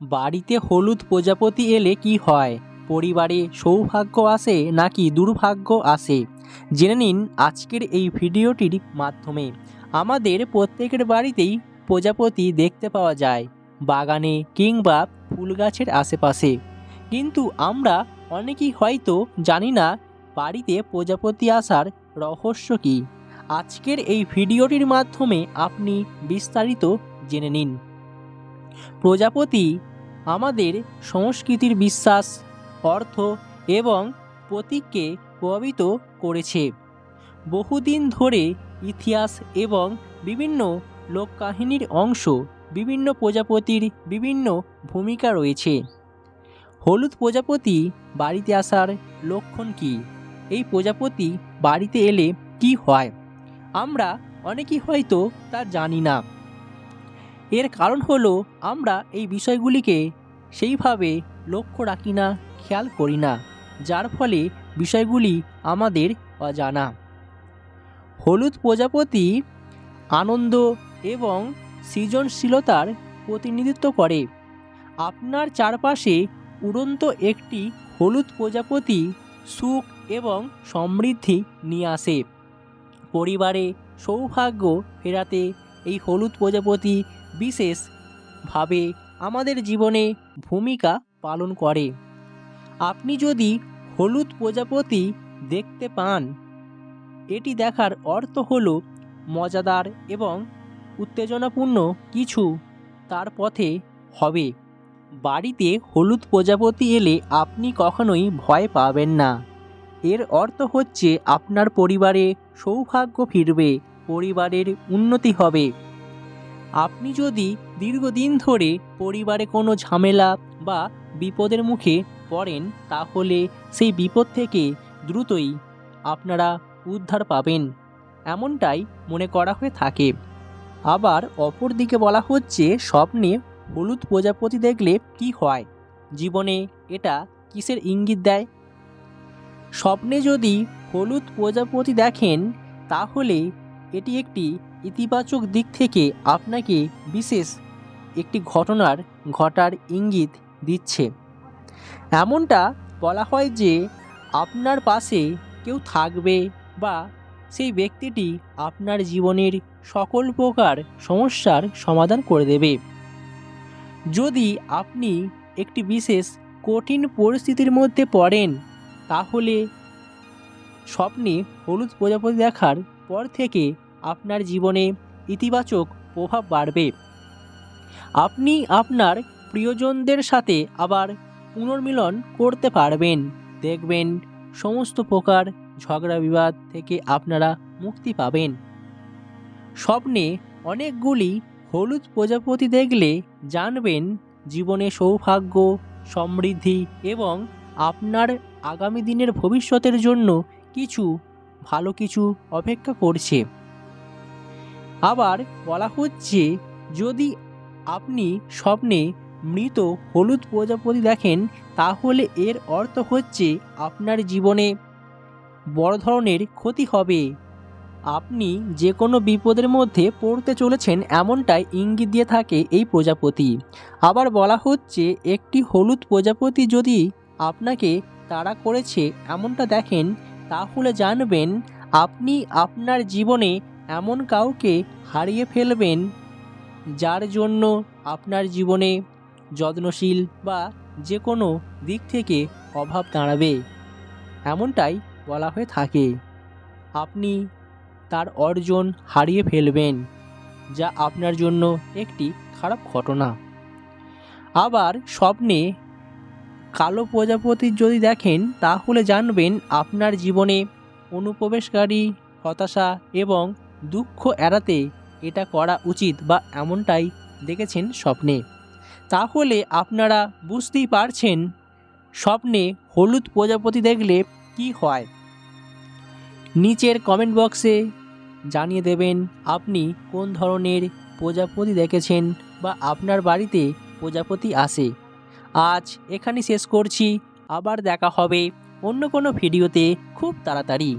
বাড়িতে হলুদ প্রজাপতি এলে কি হয়? পরিবারে সৌভাগ্য আসে নাকি দুর্ভাগ্য আসে? জেনে নিন আজকের এই ভিডিওটির মাধ্যমে। আমাদের প্রত্যেকের বাড়িতেই প্রজাপতি দেখতে পাওয়া যায়, বাগানে কিংবা ফুল গাছের আশেপাশে। কিন্তু আমরা অনেকেই হয়তো জানি না বাড়িতে প্রজাপতি আসার রহস্য কী। আজকের এই ভিডিওটির মাধ্যমে আপনি বিস্তারিত জেনে নিন। প্রজাপতি আমাদের সংস্কৃতির বিশ্বাস, অর্থ এবং প্রতীককে প্রভাবিত করেছে। বহুদিন ধরে ইতিহাস এবং বিভিন্ন লোককাহিনীর অংশ, বিভিন্ন প্রজাপতির বিভিন্ন ভূমিকা রয়েছে। হলুদ প্রজাপতি বাড়িতে আসার লক্ষণ কী? এই প্রজাপতি বাড়িতে এলে কি হয়? আমরা অনেকেই হয়তো তা জানি না। এর কারণ হলো আমরা এই বিষয়গুলিকে সেইভাবে লক্ষ্য রাখি না, খেয়াল করি না, যার ফলে বিষয়গুলি আমাদের অজানা। হলুদ প্রজাপতি আনন্দ এবং সৃজনশীলতার প্রতিনিধিত্ব করে। আপনার চারপাশে উড়ন্ত একটি হলুদ প্রজাপতি সুখ এবং সমৃদ্ধি নিয়ে আসে। পরিবারে সৌভাগ্য ফেরাতে এই হলুদ প্রজাপতি বিশেষভাবে আমাদের জীবনে ভূমিকা পালন করে। আপনি যদি হলুদ প্রজাপতি দেখতে পান, এটি দেখার অর্থ হল মজাদার এবং উত্তেজনাপূর্ণ কিছু। তার পথে হবে। বাড়িতে হলুদ প্রজাপতি এলে আপনি কখনোই ভয় পাবেন না। এর অর্থ হচ্ছে আপনার পরিবারে সৌভাগ্য ফিরবে, পরিবারের উন্নতি হবে। আপনি যদি দীর্ঘদিন ধরে পরিবারে কোনো ঝামেলা বা বিপদের মুখে পড়েন, তাহলে সেই বিপদ থেকে দ্রুতই আপনারা উদ্ধার পাবেন। এমনটাই মনে করা হয়ে থাকে। আবার অপর দিকে বলা হচ্ছে, স্বপ্নে হলুদ প্রজাপতি দেখলে কি হয়? জীবনে এটা কিসের ইঙ্গিত দেয়? স্বপ্নে যদি হলুদ প্রজাপতি দেখেন, তাহলে এটি একটি ইতিবাচক দিক থেকে আপনাকে বিশেষ একটি ঘটনার ঘটার ইঙ্গিত দিচ্ছে। এমনটা বলা হয় যে আপনার পাশে কেউ থাকবে বা সেই ব্যক্তিটি আপনার জীবনের সকল প্রকার সমস্যার সমাধান করে দেবে। যদি আপনি একটি বিশেষ কঠিন পরিস্থিতির মধ্যে পড়েন, তাহলে স্বপ্নে হলুদ প্রজাপতি দেখার পর থেকে আপনার জীবনে ইতিবাচক প্রভাব বাড়বে। আপনি আপনার প্রিয়জনদের সাথে আবার পুনর্মিলন করতে পারবেন। দেখবেন সমস্ত প্রকার ঝগড়া বিবাদ থেকে আপনারা মুক্তি পাবেন। স্বপ্নে অনেকগুলি হলুদ প্রজাপতি দেখলে জানবেন জীবনে সৌভাগ্য, সমৃদ্ধি এবং আপনার আগামী দিনের ভবিষ্যতের জন্য কিছু ভালো কিছু অপেক্ষা করছে। আবার বলা হচ্ছে, যদি আপনি স্বপ্নে মৃত হলুদ প্রজাপতি দেখেন, তাহলে এর অর্থ হচ্ছে আপনার জীবনে বড় ধরনের ক্ষতি হবে। আপনি যে কোনো বিপদের মধ্যে পড়তে চলেছেন, এমনটাই ইঙ্গিত দিয়ে থাকে এই প্রজাপতি। আবার বলা হচ্ছে, একটি হলুদ প্রজাপতি যদি আপনাকে তাড়া করেছে, এমনটা দেখেন, তাহলে জানবেন, আপনি আপনার জীবনে এমন কাউকে হারিয়ে ফেলবেন যার জন্য আপনার জীবনে যত্নশীল বা যে কোনো দিক থেকে অভাব দাঁড়াবে। এমনটাই বলা হয়ে থাকে। আপনি তার অর্জন হারিয়ে ফেলবেন, যা আপনার জন্য একটি খারাপ ঘটনা। আবার স্বপ্নে কালো প্রজাপতি যদি দেখেন, তাহলে জানবেন আপনার জীবনে অনুপ্রবেশকারী, হতাশা এবং দুঃখ এড়াতে এটা করা উচিত বা এমনটাই দেখেছেন স্বপ্নে। তাহলে আপনারা বুঝতেই পারছেন স্বপ্নে হলুদ প্রজাপতি দেখলে কি হয়। নিচের কমেন্ট বক্সে জানিয়ে দেবেন, আপনি কোন ধরনের প্রজাপতি দেখেছেন বা আপনার বাড়িতে প্রজাপতি আসে আজ এখানে শেষ করছি, আবার দেখা হবে অন্য কোনো ভিডিওতে খুব তাড়াতাড়ি।